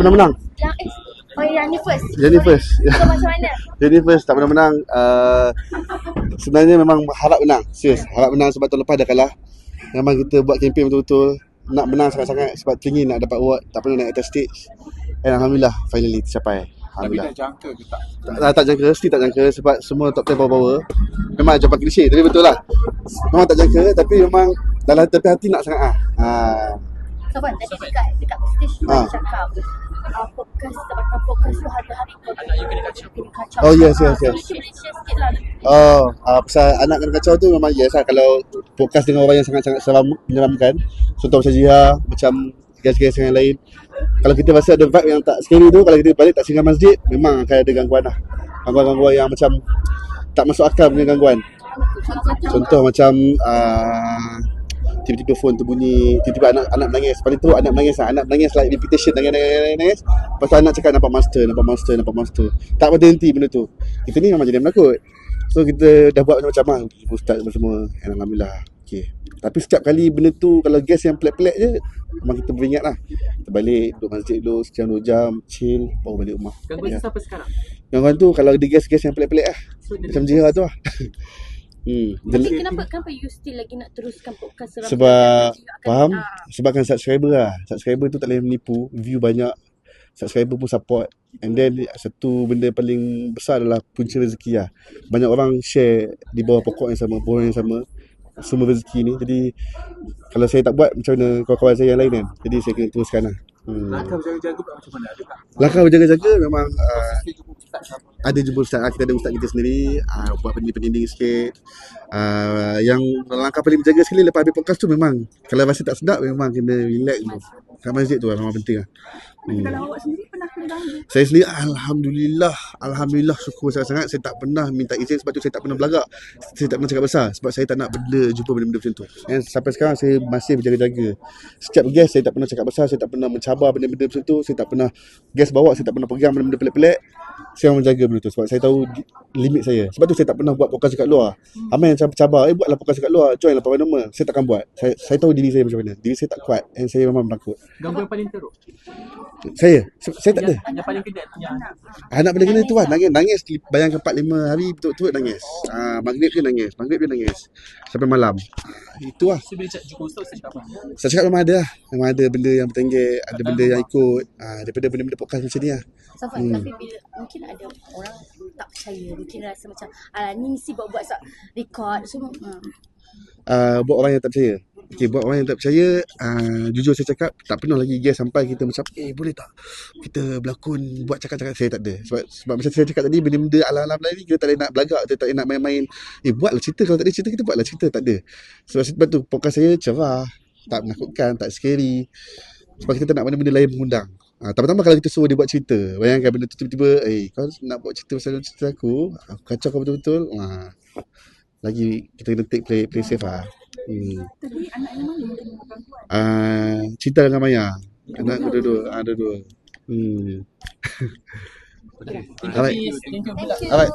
pernah menang. Yang eh, oh yang ni first. Yang ni first. So macam mana? Jadi first tak pernah menang. Uh, sebenarnya memang harap menang. Serius, harap menang sebab tahun lepas dah kalah. Memang kita buat kempen betul-betul. Nak menang sangat-sangat sebab teringin nak dapat award. Tak pernah naik atas stage. And Alhamdulillah finally tercapai. Tapi Alhamdulillah. tak jangka ke tak? Tak, tak, tak jangka, still tak jangka sebab semua top 10 power-power. Memang jawapan klise tapi betul lah. Memang tak jangka tapi memang dalam tepi hati nak sangat ah. Ha. So kan tadi dekat Ah. ha. cakap uh, podcast tebakan podcast tu hari-hari kau Anak you kena kacau. kena kacau. Oh, yes, yes, Ah, yes. So sikit lah. Oh, uh, pasal anak kena kacau tu memang yes lah kalau podcast dengan orang yang sangat-sangat seram, menyeramkan. Contoh macam Jiha, macam guys-guys yang lain. Kalau kita rasa ada vibe yang tak scary tu, kalau kita balik tak singgah masjid, memang akan ada gangguan lah. Gangguan-gangguan yang macam tak masuk akal punya gangguan. Contoh macam uh, tiba-tiba phone terbunyi, tiba-tiba anak anak menangis. Paling tu anak menangis lah. Anak menangis like repetition nangis nangis nangis. nangis. Lepas tu anak cakap nampak monster, nampak monster, nampak monster. Tak berhenti benda tu. Kita ni memang jadi menakut. So kita dah buat macam-macam lah. Jumpa ustaz apa semua. And Alhamdulillah. Okay. Tapi setiap kali benda tu kalau guest yang pelik-pelik je, memang kita beringat lah. Kita balik, duduk masjid dulu, sejam dua jam, chill, baru balik rumah. Gangguan Ya. siapa sekarang? Gangguan tu kalau ada guest-guest yang pelik-pelik lah. So, Macam Jiha tu lah. hmm. Dia- kenapa kenapa you still lagi nak teruskan podcast seram sebab akan- faham Ah. sebabkan subscriber lah subscriber tu tak boleh menipu view banyak subscriber pun support and then satu benda paling besar adalah punca rezeki lah banyak orang share di bawah pokok yang sama pohon yang sama semua rezeki ni jadi kalau saya tak buat macam mana kawan-kawan saya yang lain kan jadi saya kena teruskan lah hmm. Langkah berjaga-jaga macam mana? Ada tak? langkah berjaga-jaga memang uh, Ada jumpa ustaz Ah, kita ada ustaz kita sendiri uh, buat pending-pending sikit uh, yang langkah paling berjaga sekali lepas habis podcast tu memang kalau rasa tak sedap memang kena relax dulu kat masjid tu lah memang penting lah hmm. Kalau awak sendiri? Saya sendiri Alhamdulillah Alhamdulillah syukur sangat-sangat. Saya tak pernah minta izin Sebab tu saya tak pernah belagak. Saya tak pernah cakap besar Sebab saya tak nak benda Jumpa benda-benda macam tu. Dan sampai sekarang Saya masih berjaga-jaga Setiap guest Saya tak pernah cakap besar Saya tak pernah mencabar benda-benda macam tu Saya tak pernah Guest bawa Saya tak pernah pegang benda-benda pelik-pelik. Saya memang menjaga benda tu Sebab saya tahu Limit saya. Sebab tu saya tak pernah buat podcast dekat luar. Ramai yang cabar Eh buatlah podcast dekat luar Join lah paranormal Saya takkan buat. Saya, saya tahu diri saya macam mana. Diri saya tak kuat And saya memang menakut. Gangguan paling teruk. Saya? Saya tak ada Yang, yang paling kedek yang Anak paling kena tu lah Nangis Nangis Bayangkan 4-5 hari Betul-betul nangis. Ah, Maghrib dia nangis Maghrib dia nangis Sampai malam. Ah, Itu lah so bila cakap jumpa ustaz saya cakap apa? Saya cakap memang ada lah. Memang ada benda yang bertenggek Ada benda yang ikut. Ah, Daripada benda-benda podcast macam ni lah. Safan, Hmm. tapi bila mungkin ada orang tak percaya, mungkin rasa macam alah ni mesti buat-buat record. Semua. Hmm. uh, Buat orang yang tak percaya Okay, buat orang yang tak percaya uh, Jujur saya cakap Tak pernah lagi guess sampai kita macam Eh boleh tak Kita berlakon Buat cakap-cakap? Saya tak ada. Sebab sebab macam saya cakap tadi Benda-benda ala-ala ni Kita tak boleh nak belagak Kita tak boleh nak main-main. Eh buatlah cerita. Kalau tak ada cerita Kita buatlah cerita. Tak ada. Sebab, sebab tu podcast saya cerah Tak menakutkan Tak scary. Sebab kita tak nak benda-benda lain mengundang. Ha, tambah-tambah kalau kita suruh dia buat cerita. Bayangkan benda tu tiba-tiba Eh kau nak buat cerita pasal cerita aku? Aku kacau kau betul-betul. Ha. Lagi kita kena take play, play safe lah hmm. Tadi anak yang mana yang uh, cinta dengan Maya. Anak aku dua-dua, ah dua-dua. Hmm. Okay. Thank Alright. you. Thank you. Thank you. Alright.